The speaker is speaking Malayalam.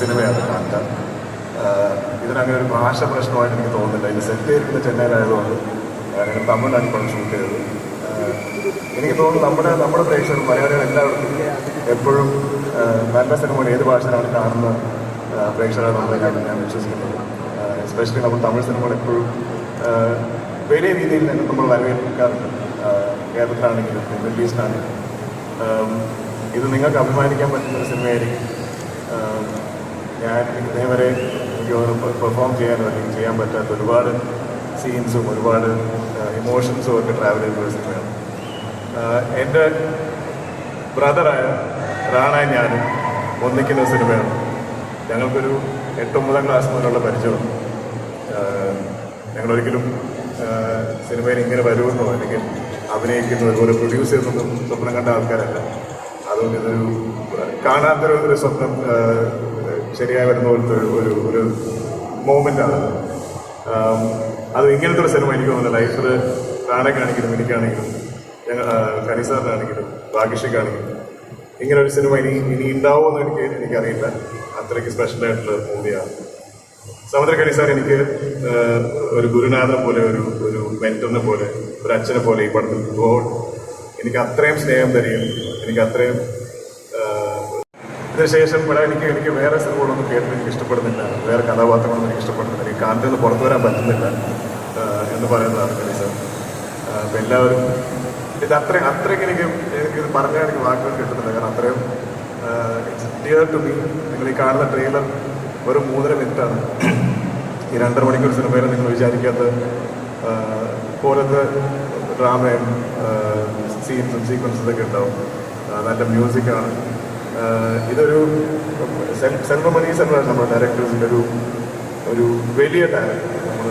സിനിമയാണ് കാന്ത ഇതിനങ്ങനെ ഒരു ഭാഷ പ്രശ്നമായിട്ട് എനിക്ക് തോന്നുന്നില്ല. ഇത് സെറ്റ് ചെയ്തിരിക്കുന്ന ചെന്നൈയിലായതുകൊണ്ട് ഞങ്ങൾ തമിഴിലാണ് ഇപ്പോൾ ഷൂട്ട് ചെയ്തത് എനിക്ക് തോന്നുന്നു നമ്മുടെ നമ്മുടെ പ്രേക്ഷകർ മലയാളികൾ എല്ലാവർക്കും എപ്പോഴും നല്ല സിനിമകൾ ഏത് ഭാഷയിലാണ് കാണുന്ന പ്രേക്ഷകരാണെന്ന് ഞാൻ വിശ്വസിക്കുന്നത് എസ്പെഷ്യലി നമ്മൾ തമിഴ് സിനിമകൾ എപ്പോഴും വലിയ രീതിയിൽ തന്നെ നമ്മൾ വരവേൽക്കാറുണ്ട്. ആഹ് കേരളത്തിലാണെങ്കിലും മിഡിൽ ഈസ്റ്റിലാണെങ്കിലും ഇത് നിങ്ങൾക്ക് അഭിമാനിക്കാൻ പറ്റുന്ന ഒരു സിനിമയായിരിക്കും. ഞാൻ ഇതേവരെ എനിക്ക് പെർഫോം ചെയ്യാനോ അല്ലെങ്കിൽ ചെയ്യാൻ പറ്റാത്ത ഒരുപാട് സീൻസും ഒരുപാട് ഇമോഷൻസും ഒക്കെ ട്രാവൽ ചെയ്ത് ആഹ് എന്റെ ബ്രദറായ റാണ ഞാനും ഒന്നിക്കുന്ന സിനിമയാണ് ഞങ്ങൾക്കൊരു എട്ടൊമ്പതാം ക്ലാസ് മുതലുള്ള പരിചയമാണ് ആഹ് ഞങ്ങളൊരിക്കലും സിനിമയിൽ ഇങ്ങനെ വരുമെന്നോ അല്ലെങ്കിൽ അഭിനയിക്കുന്നു അതുപോലെ പ്രൊഡ്യൂസ് ചെയ്യുന്നൊന്നും സ്വപ്നം കണ്ട ആൾക്കാരല്ല. അതുകൊണ്ട് ഇതൊരു കാണാത്തൊരു സ്വപ്നം ശരിയായി വരുന്ന പോലത്തെ ഒരു ഒരു മൂമെന്റാണ് അത്. ഇങ്ങനത്തെ ഒരു സിനിമ എനിക്ക് തോന്നുന്നു ലൈഫിൽ താനക്കാണെങ്കിലും എനിക്കാണെങ്കിലും ഞങ്ങൾ കരിസാറിനാണെങ്കിലും ഭാഗ്യശ്രീക്കാണെങ്കിലും ഇങ്ങനെ ഒരു സിനിമ ഇനി ഇനി ഉണ്ടാവുമെന്ന് എനിക്ക് എനിക്കറിയില്ല. അത്രയ്ക്ക് സ്പെഷ്യൽ ആയിട്ടുള്ള മൂവിയാണ് സമുദ്രകരി സാർ എനിക്ക് ഒരു ഗുരുനാഥനെ പോലെ ഒരു ഒരു മെന്ററിനെ പോലെ ഒരു അച്ഛനെ പോലെ ഈ പടത്തിൽ ഗോഡ് എനിക്ക് അത്രയും സ്നേഹം തരികയും എനിക്ക് അത്രയും ഇതിനുശേഷം ഇവിടെ എനിക്ക് എനിക്ക് വേറെ സിനിമകളൊന്നും കേട്ടിട്ട് എനിക്ക് ഇഷ്ടപ്പെടുന്നില്ല. വേറെ കഥാപാത്രങ്ങളൊന്നും എനിക്ക് ഇഷ്ടപ്പെടുന്നില്ല. എനിക്ക് കാണ്ടിൽ നിന്ന് പുറത്തു വരാൻ പറ്റുന്നില്ല എന്ന് പറയുന്നതാണ് കളി സാർ അപ്പം എല്ലാവരും ഇത് അത്രയും അത്രയ്ക്ക് എനിക്ക് ഇത് പറഞ്ഞാൽ എനിക്ക് വാക്കുകൾ കിട്ടുന്നില്ല. കാരണം അത്രയും ഇറ്റ്സ് ഡിയർ ടു മീ നിങ്ങൾ ഈ കാണുന്ന ട്രെയിലർ ഒരു മൂന്നര മിനിറ്റാണ്. ഈ രണ്ടര മണിക്കൂർ സിനിമയിൽ നിങ്ങൾ വിചാരിക്കാത്ത പോലത്തെ ഡ്രാമയും സീൻസും സീക്വൻസും ഒക്കെ ഉണ്ടാവും. നല്ല മ്യൂസിക്കാണ് ഇതൊരു സെൽവ മണി സെൽവ നമ്മുടെ ഡയറക്ടേഴ്സിന്റെ ഒരു ഒരു വലിയ ടാലന്റ് നമ്മൾ